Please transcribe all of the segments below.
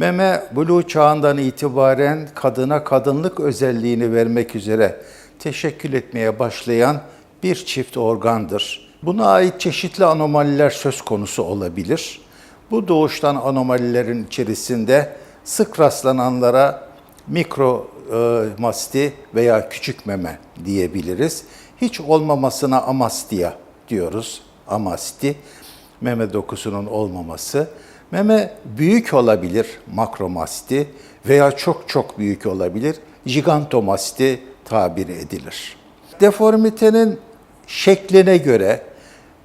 Meme blue çağından itibaren kadına kadınlık özelliğini vermek üzere teşekkül etmeye başlayan bir çift organdır. Buna ait çeşitli anomaliler söz konusu olabilir. Bu doğuştan anomalilerin içerisinde sık rastlananlara mikro e, masti veya küçük meme diyebiliriz. Hiç olmamasına amastia diyoruz. Amasti, meme dokusunun olmaması. Meme büyük olabilir, makromasti veya çok çok büyük olabilir, jigantomasti tabir edilir. Deformitenin şekline göre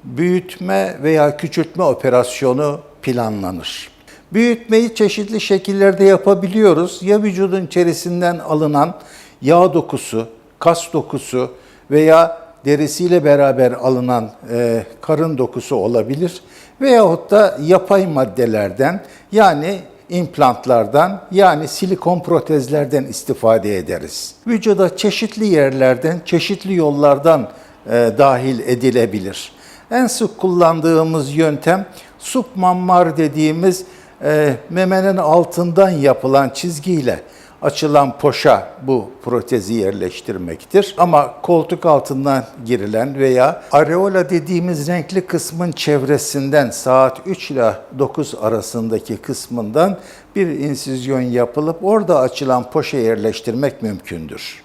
büyütme veya küçültme operasyonu planlanır. Büyütmeyi çeşitli şekillerde yapabiliyoruz. Ya vücudun içerisinden alınan yağ dokusu, kas dokusu veya derisiyle beraber alınan e, karın dokusu olabilir. Veyahut da yapay maddelerden yani implantlardan yani silikon protezlerden istifade ederiz. Vücuda çeşitli yerlerden, çeşitli yollardan e, dahil edilebilir. En sık kullandığımız yöntem submammar dediğimiz e, memenin altından yapılan çizgiyle açılan poşa bu protezi yerleştirmektir. Ama koltuk altından girilen veya areola dediğimiz renkli kısmın çevresinden saat 3 ile 9 arasındaki kısmından bir insizyon yapılıp orada açılan poşa yerleştirmek mümkündür.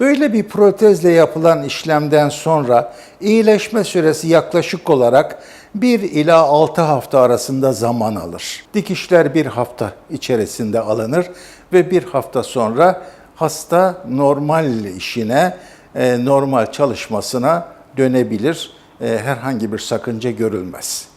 Böyle bir protezle yapılan işlemden sonra iyileşme süresi yaklaşık olarak 1 ila 6 hafta arasında zaman alır. Dikişler bir hafta içerisinde alınır ve bir hafta sonra hasta normal işine, e, normal çalışmasına dönebilir. E, Herhangi bir sakınca görülmez.